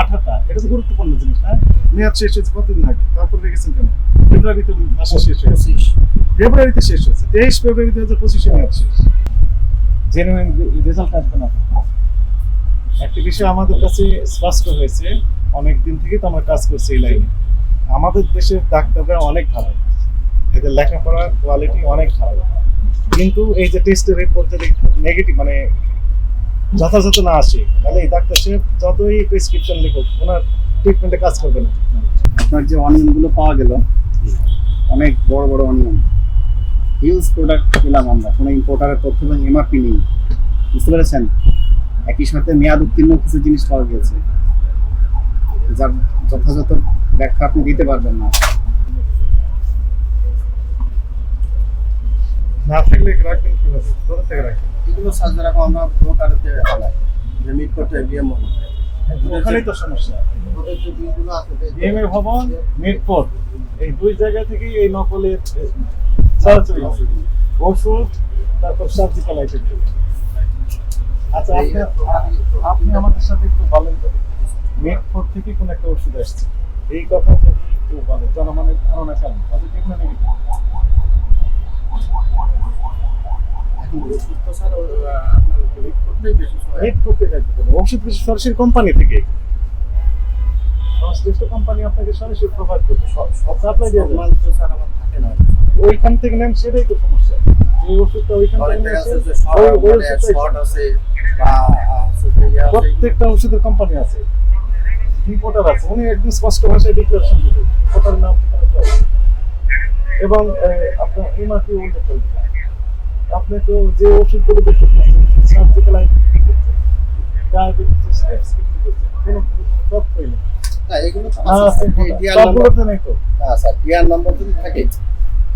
আঠাটা এটা তো গুরুত্বপূর্ণ জিনিস হ্যাঁ? মেয়াদ শেষ হয়েছে কতদিন আগে? তারপর রেখেছেন কেন? ফেব্রুয়ারিতে মাসে শেষ হয়েছে। ফেব্রুয়ারিতে শেষ হয়েছে। তেইশ ফেব্রুয়ারি দু হাজার পঁচিশে মেয়াদ শেষ। জেনুইন রেজাল্ট আসবে না। একটা বিষয় আমাদের কাছে স্পষ্ট হয়েছে অনেক দিন থেকে তো আমরা কাজ করছি এই লাইনে। আমাদের দেশের ডাক্তাররা অনেক ভালো। এদের লেখাপড়ার কোয়ালিটি অনেক ভালো। কিন্তু এই যে টেস্টের রিপোর্ট যদি নেগেটিভ মানে যথাযথ না আসে তাহলে এই ডাক্তার সাহেব যতই প্রেসক্রিপশন লিখুক ওনার ট্রিটমেন্টে কাজ করবে না। আপনার যে অনিয়নগুলো পাওয়া গেল অনেক বড় বড় অনিয়ন হিউজ প্রোডাক্ট পেলাম আমরা। কোনো ইম্পোর্টারের তথ্য এবং এমআরপি নেই। বুঝতে পেরেছেন? একই সাথে মেয়াদ উত্তীর্ণ কিছু জিনিস পাওয়া গিয়েছে যার যথাযথ ব্যাখ্যা আপনি দিতে পারবেন না। না থাকলে রাখবেন কীভাবে? কোথা থেকে রাখবেন? এগুলো সাজা রাখো আমরা ব্রোকারতে আলাই যে মিট করতে গিয়ে মনে ওখানেই তো সমস্যা। আছে ভবন মিরপুর এই দুই জায়গা থেকেই এই নকলের সরাসরি ওষুধ তারপর সার্জিক্যাল আইটেম আচ্ছা আপনি আপনি আমাদের সাথে একটু বলেন তো মিরপুর থেকে কোন একটা ওষুধ আসছে? এই কথা যদি একটু বলেন জনগণের ধারণা কেমন? পজিটিভ না নেগেটিভ এখন ওষুধ কিছু সরাসরি কোম্পানি থেকে। সংশ্লিষ্ট কোম্পানি আপনাকে সরাসরি প্রোভাইড করবে। সব সব সাপ্লাই দিয়ে দেবে। তো স্যার আমার থাকে না। ওইখান থেকে নেন সেটাই তো সমস্যা। এই ওষুধটা ওইখান থেকে আছে যে এসে শর্ট ওই- ওই ওষুধটাই শর্ট আছে। বা আছে যে আছে। প্রত্যেকটা ওষুধের কোম্পানি আছে। ইম্পোর্টার আছে। উনি একদম স্পষ্ট ভাষায় ডিক্লারেশন দিবে। ইম্পোর্টারের নাম এবং আপনার এমআরপি উল্লেখ আপনি তো যে ওষুধগুলো সার্জিক্যাল ডায়াবেটিস কোনো কোনো তথ্যই নেই না। এগুলো তো না, আছে আছে, স্যার ডিআর নাম্বার তো না স্যার নাম্বার থাকে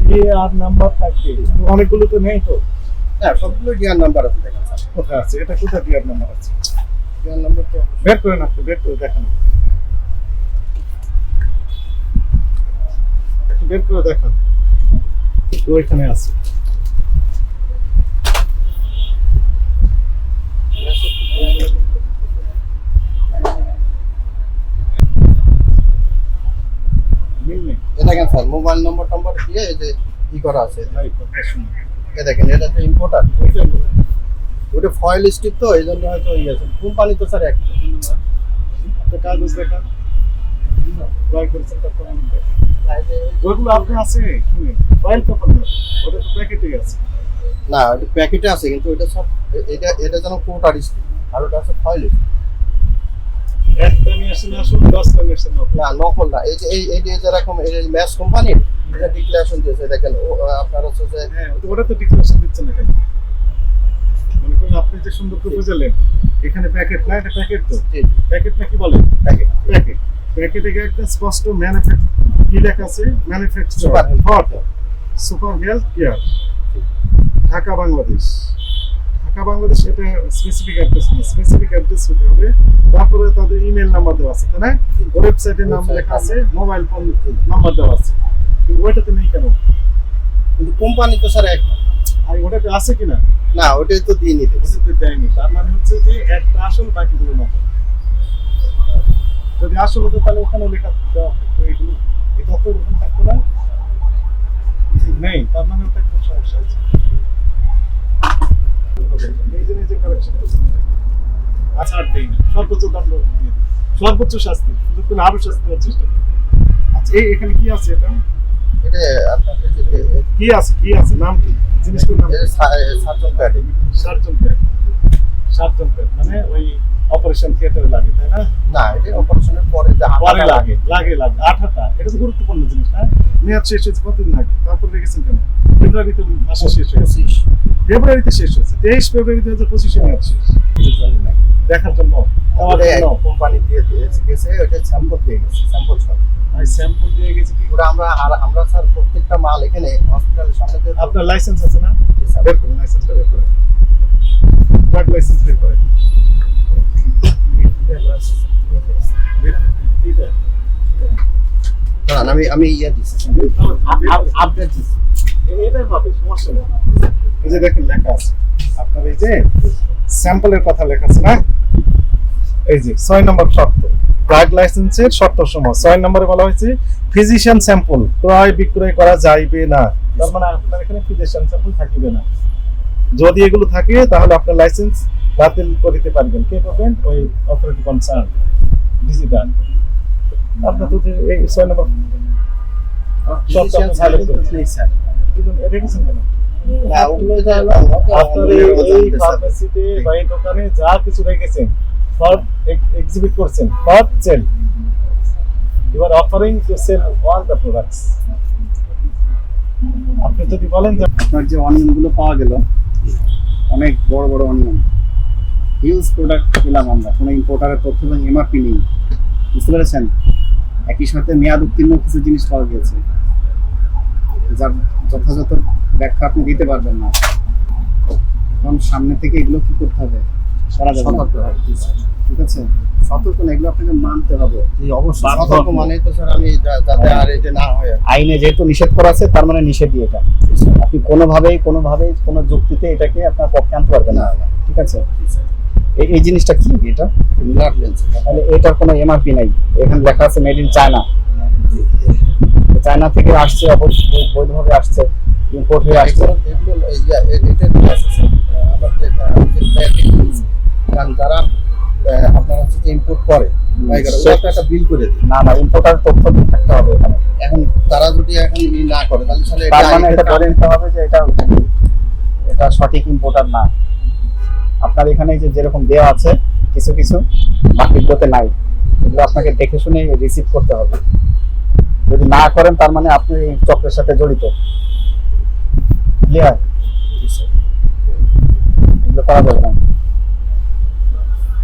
ডিএ আর নাম্বার থাকবে কিন্তু অনেকগুলো তো নেই তো। হ্যাঁ সবগুলো ডিআর নাম্বার আছে দেখেন স্যার। কোথায় আছে? এটা কোথায় ডিআর নাম্বার আছে? ডিআর নাম্বার তো বের করেন আপনি বের করে দেখান। একটু বের করে দেখান। ওইখানে আছে মিল নেই এ দেখেন স্যার মোবাইল নম্বর টম্বর দিয়ে এই যে ই করা আছে। শুনুন। এ দেখেন এটা তো ইম্পোর্টার ওটা ফয়েল স্টিক তো এই জন্য হয়তো ইয়ে আছে। কোম্পানি তো স্যার একটা কাগজ দেখান ক্রয় করেছেন তারপর আছে? পেপার না ওটা তো আছে। না প্যাকেটে আছে কিন্তু এটা সব এটা এটা যেন কোটার স্টিক আর ওটা আছে ফয়েল স্টিক না নকল না। এই যে এই এই যে যেরকম এই যে ম্যাচ কোম্পানির এটা ডিক্লারেশন দিয়েছে দেখেন আপনার হচ্ছে যে হ্যাঁ তো ওটা তো ডিক্লারেশন দিচ্ছে না কেন? মনে করুন আপনি যে সুন্দর এখানে প্যাকেট না এটা প্যাকেট তো। প্যাকেট না কি বলে? প্যাকেট প্যাকেট একটা স্পষ্ট কি লেখা আছে? Manufacture super health care Dhaka Bangladesh. Dhaka Bangladesh এটা স্পেসিফিক অ্যাড্রেস না স্পেসিফিক অ্যাড্রেস হতে হবে। তারপরে তাদের ইমেল নাম্বার দেওয়া আছে তাই না? ওয়েবসাইটের নাম লেখা আছে মোবাইল ফোন নাম্বার দেওয়া আছে। কিন্তু ওইটাতে নেই কেন? কিন্তু কোম্পানি তো স্যার এক আর ওটাতে আছে কিনা? না না ওটাই তো দিয়ে নিতে। ওটাতে দেয়নি। তার মানে হচ্ছে যে একটা আসল বাকিগুলো না। যদি আসল হতো তাহলে ওখানে লেখা দেওয়া থাকতো এগুলো এই তথ্য ওখানে থাকতো না? নেই তার মানে ওটা একটু সমস্যা আছে। নিজে নিজে কারেকশন আচ্ছা আর দেই না সর্বোচ্চ দণ্ড সর্বোচ্চ শাস্তি সুযোগ পেলে আরও শাস্তি দেওয়ার চেষ্টা আচ্ছা এই এখানে কি আছে এটা অপারেশন থিয়েটারে লাগে তাই না না এটা অপারেশনের পরে লাগে লাগে আঠাটা এটা তো গুরুত্বপূর্ণ জিনিস না মেয়াদ শেষ হয়েছে কতদিন আগে তারপর রেখেছেন কেন ফেব্রুয়ারিতে মাসে শেষ হয়েছে ফেব্রুয়ারিতে শেষ হয়েছে তেইশ ফেব্রুয়ারি দু হাজার পঁচিশে মেয়াদ শেষ। দেখার জন্য। জন্য কোম্পানি দিয়ে দিয়েছে গেছে ওটা স্যাম্পল দিয়ে গেছে স্যাম্পল সব স্যাম্পল দিয়ে গেছে কি? ওরা আমরা আর আমরা স্যার প্রত্যেকটা মাল এখানে হসপিটালের সামনে আপনার লাইসেন্স আছে না? বের করুন লাইসেন্সটা বের করেন। ড্রাগ লাইসেন্স বের করেন। আমি আমি ইয়ে দিচ্ছি আপডেট দিচ্ছি। এটাই পাবে সমস্যা নেই। এই যে দেখেন লেখা আছে। আপনার এই যে স্যাম্পলের কথা লেখা আছে না? এই যে ছয় নম্বর শর্ত। ড্রাগ লাইসেন্সের শর্ত সমূহ। ছয় নম্বরে বলা হয়েছে ফিজিশিয়ান স্যাম্পল। ক্রয় বিক্রয় করা যাইবে না। তার মানে আপনার এখানে ফিজিশিয়ান স্যাম্পল থাকিবে না। যদি এগুলো থাকে তাহলে আপনার লাইসেন্স বাতিল করিতে পারবেন। কে করবেন ওই অথরিটি কনসার্ন ডিজিটাল। আপনার তো এই ছয় নম্বর শর্ত আপনি ভালো রেখেছেন কেন? আপনার এই এই ফার্মেসিতে বা এই দোকানে যা কিছু রেখেছেন ফর এক্সিবিট করছেন for sale you are offering to sell all the products আপনি যদি বলেন যে আপনার যে অনিয়নগুলো পাওয়া গেল অনেক বড় বড় অনিয়ন। হিউজ প্রোডাক্ট পেলাম আমরা কোনো ইম্পোর্টারের তথ্য এবং এমআরপি নেই। বুঝতে পেরেছেন? একই সাথে মেয়াদ উত্তীর্ণ কিছু জিনিস পাওয়া গেছে যার যথাযথ ব্যাখ্যা আপনি দিতে পারবেন না। কারণ সামনে থেকে এগুলো কি করতে হবে? করা যাবে সতর্ক। ঠিক আছে? সতর্ক না এগুলো আপনাকে মানতে হবে। অবশ্যই। সতর্ক মানে তো স্যার আমি যাতে আর এটা না হয়। আইনে যেহেতু নিষেধ করা আছে তার মানে নিষেধই এটা। আপনি কোনোভাবেই কোনোভাবেই কোনো যুক্তিতে এটাকে আপনার পক্ষে আনতে পারবেন না। ঠিক আছে? এই জিনিসটা কি এটা? তাহলে এটার কোনো এমআরপি নাই। এখানে লেখা আছে মেড ইন চায়না। চায়না থেকে আসছে অবশ্যই বৈধভাবে আসছে ইম্পোর্ট হয়ে আসছে। কারণ যারা আপনার হচ্ছে ইম্পোর্ট করে একটা বিল করে না না ইম্পোর্টার তথ্য থাকতে হবে এখানে। তারা যদি এখন ই না করে তাহলে আসলে এটা মানে এটা এটা- ধরে নিতে হবে যে এটা এটা সঠিক ইম্পোর্টার না। আপনার এখানে যে যেরকম দেওয়া আছে কিছু কিছু বাকিগুলোতে নাই। এগুলো আপনাকে দেখে শুনে রিসিভ করতে হবে। যদি না করেন তার মানে আপনি এই চক্রের সাথে জড়িত। ক্লিয়ার এগুলো করা যাবে না।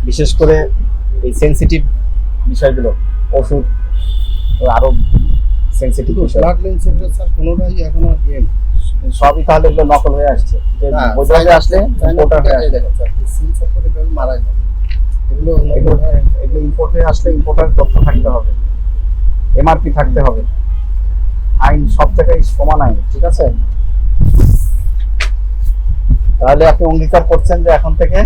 বিশেষ করে এই সেন্সিটিভ বিষয়গুলো ওষুধ আরও সেনসিটিভ বিষয়। ব্লাড এটা স্যার কোনোটাই এখনও ইয়ে সবই তাহলে এগুলো নকল হয়ে আসছে। চায়না- আসলে থেকে হয়ে এই আসে দেখেন স্যার, সিল সাপোর্ট এভাবে মারা যায়। এগুলো এগুলো এগুলো ইম্পোর্ট হয়ে আসলে ইম্পোর্টার তথ্য থাকতে হবে। এমআরপি থাকতে হবে। আইন সব জায়গায় সমান আইন ঠিক আছে? তাহলে আপনি অঙ্গীকার করছেন যে এখন থেকে?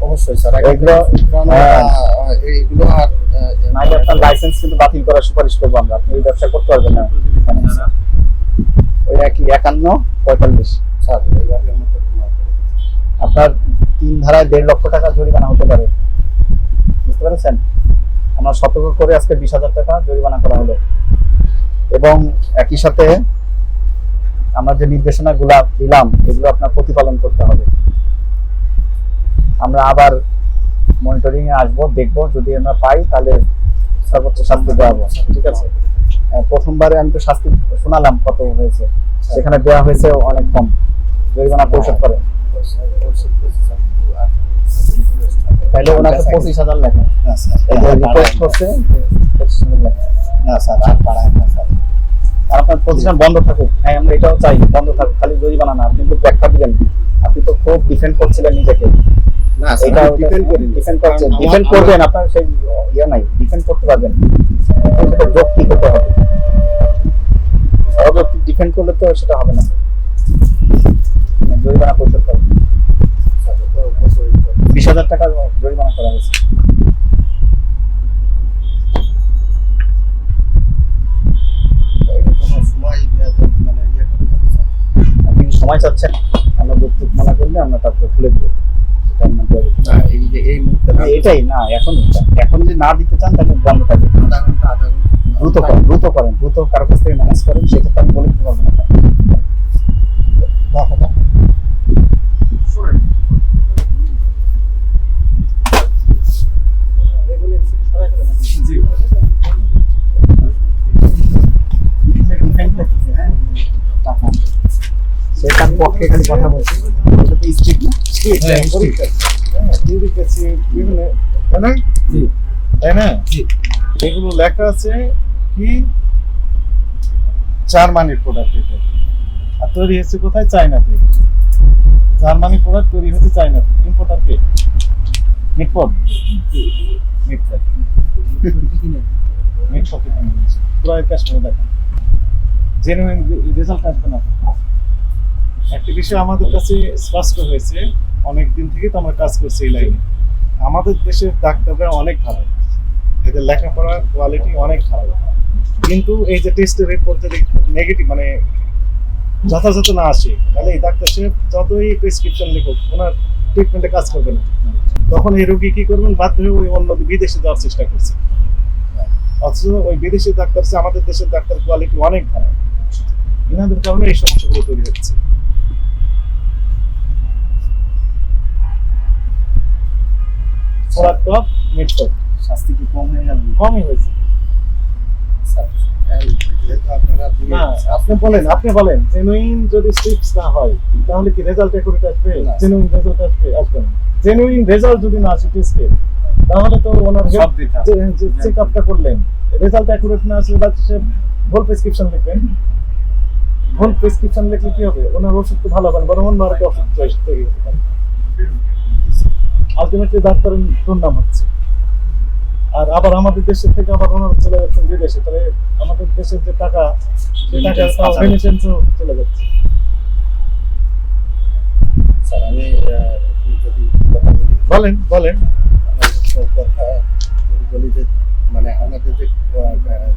অবশ্যই স্যার। এগুলো- হ্যাঁ। আহ, এইগুলো আর নাইলে আপনার লাইসেন্স কিন্তু বাতিল করার সুপারিশ করব আমরা। আপনি এই ব্যবসা করতে পারবেন না। ওই একই একান্ন? পঁয়তাল্লিশ। স্যার আপনার তিন ধারায় দেড় লক্ষ টাকা জরিমানা হতে পারে। বুঝতে পেরেছেন? আমরা সতর্ক করে আজকে বিশ হাজার টাকা জরিমানা করা হলো। এবং একই সাথে আমরা যে নির্দেশনাগুলো দিলাম এগুলো আপনার প্রতিপালন করতে হবে। আমরা আবার মনিটরিং এ আসব দেখব যদি আমরা পাই তাহলে সর্বোচ্চ শাস্তি দেওয়া হবে ঠিক আছে। প্রথমবারে আমি তো শাস্তি শোনালাম কত হয়েছে। সেখানে দেওয়া হয়েছে অনেক কম। জরিমানা পরিশোধ করে। তাহলে ওনাকে পঁচিশ হাজার লেখা। না স্যার এই রিকোয়েস্ট করছে পঁচিশ হাজার লেখা। না স্যার আর পাড়ায় না স্যার। আর আপনার প্রতিষ্ঠান বন্ধ থাকুক। হ্যাঁ আমরা এটাও চাই বন্ধ থাকুক। খালি জরিমানা না আপনি কিন্তু ব্যাখ্যা দিবেন। আপনি তো খুব ডিফেন্ড করছিলেন নিজেকে। না এটা ডিফেন্ড করছেন। ডিফেন্ড করবেন আপনার সেই ইয়ে নাই। ডিফেন্ড করতে পারবেন। সেটা যৌক্তিক হতে হবে। অযৌক্তিক ডিফেন্ড করলে তো সেটা হবে না। জরিমানা পরিশোধ করবেন স্যার, এটা অবশ্যই করব। বিশ হাজার টাকা জরিমানা করা হয়েছে। সময় চাচ্ছেন? আমরা যৌক্তিক মনে করলে আমরা তারপরে খুলে দেবো। এটাই না এখন এখন যদি না দিতে চান তাহলে বন্ধ থাকবে। দ্রুত করেন দ্রুত করেন দ্রুত কারও কাছ থেকে ম্যানেজ করেন সেটা তো আমি বলে দিতে পারব না। হ্যাঁ, হ্যাঁ, এগুলো লেখা আছে কি জার্মানির প্রোডাক্ট আর তৈরি হচ্ছে কোথায় চায়নাতে জার্মানি প্রোডাক্ট তৈরি হচ্ছে চায়নাতে ইম্পোর্টার কে নিটপট নিটপট নিটপট ক্রয়ের কাস্টমার দেখেন জেনুইন রেজাল্ট আসবে না। একটা বিষয় আমাদের কাছে স্পষ্ট হয়েছে অনেক দিন থেকে তো আমরা কাজ করছি এই লাইনে। আমাদের দেশের ডাক্তাররা অনেক ভালো। এদের লেখাপড়ার কোয়ালিটি অনেক ভালো। কিন্তু এই যে টেস্টের রিপোর্ট যদি নেগেটিভ মানে যথাযথ না আসে, তাহলে এই ডাক্তার সাহেব যতই প্রেসক্রিপশন লিখুক, ওনার ট্রিটমেন্টে কাজ করবে না। তখন এই রোগী কি করবেন? বাধ্য হয়ে ওই অন্য বিদেশে যাওয়ার চেষ্টা করছে। অথচ ওই বিদেশি ডাক্তার আমাদের দেশের ডাক্তার কোয়ালিটি অনেক ভালো। এনাদের কারণে এই সমস্যাগুলো তৈরি হচ্ছে। ফোরাক টপ মিড শাস্তি কি কম হয়ে গেল কমই হয়েছে। স্যার, এই যেহেতু আপনারা দুই- না আপনি বলেন আপনি বলেন জেনুইন যদি স্ট্রিপস না হয় তাহলে কি রেজাল্ট একুরেট আসবে জেনুইন রেজাল্ট আসবে আসবে না। জেনুইন রেজাল্ট যদি না আসে টেস্টে তাহলে তো ওনার। চেক আপটা করলেন রেজাল্ট একুরেট না আসলে ডাক্তার সাহেব ভুল প্রেসক্রিপশন লিখবেন। ভুল প্রেসক্রিপশন লিখলে কি হবে? ওনার ওষুধ তো ভালো হবে বরং অন্য আরেকটা ওষুধ চয়েস তৈরি হতে পারে। আলটিমেটলি ডাক্তারের দুর্নাম হচ্ছে। আর আবার আমাদের দেশের থেকে আবার ওনারা চলে যাচ্ছেন বিদেশে তাহলে আমাদের দেশের যে টাকা সে টাকা চলে যাচ্ছে। স্যার আমি যদি বলেন বলেন। কথা যদি বলি যে মানে আমাদের যে আহ, আহ,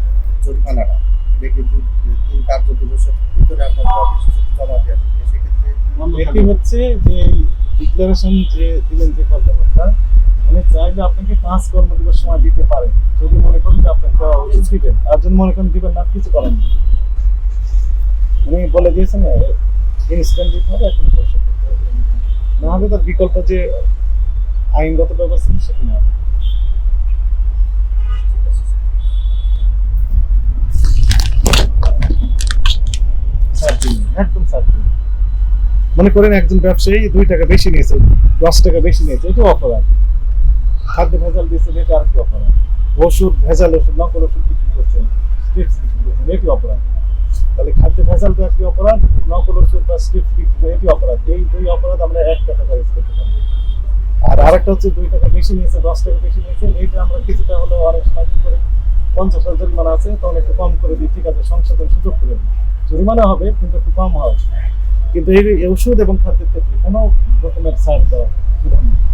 জরিমানাটা এটা কিন্তু তিন কার্য দিবসের ভিতরে আপনাদের অফিসে যদি জমা দেওয়া থাকে সেক্ষেত্রে এটি হচ্ছে যে ডিক্লারেশন যে দিলেন যে কর্মকর্তা, উনি চাইলে আপনাকে পাঁচ কর্মদিবস সময় দিতে পারেন যদি মনে করেন যে আপনাকে দেওয়া দিবেন আর যদি মনে করেন দিবেন না, কিছু করেন উনি বলে দিয়েছেন ইনস্ট্যান্ট দিতে হবে, এখন পরিশোধ করতে হবে না হলে তার বিকল্প যে আইনগত ব্যবস্থা, সেটা নেওয়া হবে। একদম দিন। মনে করেন একজন ব্যবসায়ী দুই টাকা বেশি নিয়েছে, দশ টাকা বেশি নিয়েছে, এটা অপরাধ। খাদ্য ভেজাল দিয়েছে এটা আর কি অপরাধ। ওষুধ, ভেজাল ওষুধ, নকল ওষুধ বিক্রি করছেন বিক্রি করছেন, এটি অপরাধ। তাহলে খাদ্য ভেজাল তো একটি অপরাধ, নকল ওষুধ বা স্ট্রিপস বিক্রি করে এটি অপরাধ। এই দুই অপরাধ আমরা এক টাকা করে করতে পারি আর আরেকটা হচ্ছে দুই টাকা বেশি নিয়েছে, দশ টাকা বেশি নিয়েছে, এইটা আমরা কিছুটা হলেও অনেক সময় কি করি। পঞ্চাশ হাজার জরিমানা আছে, তখন একটু কম করে দিই, ঠিক আছে, সংশোধন সুযোগ করে দিই। জরিমানা হবে, কিন্তু একটু কম হয় কিন্তু এই ওষুধ এবং খাদ্যের ক্ষেত্রে কোনো রকমের ছাড় দেওয়া বিধান নেই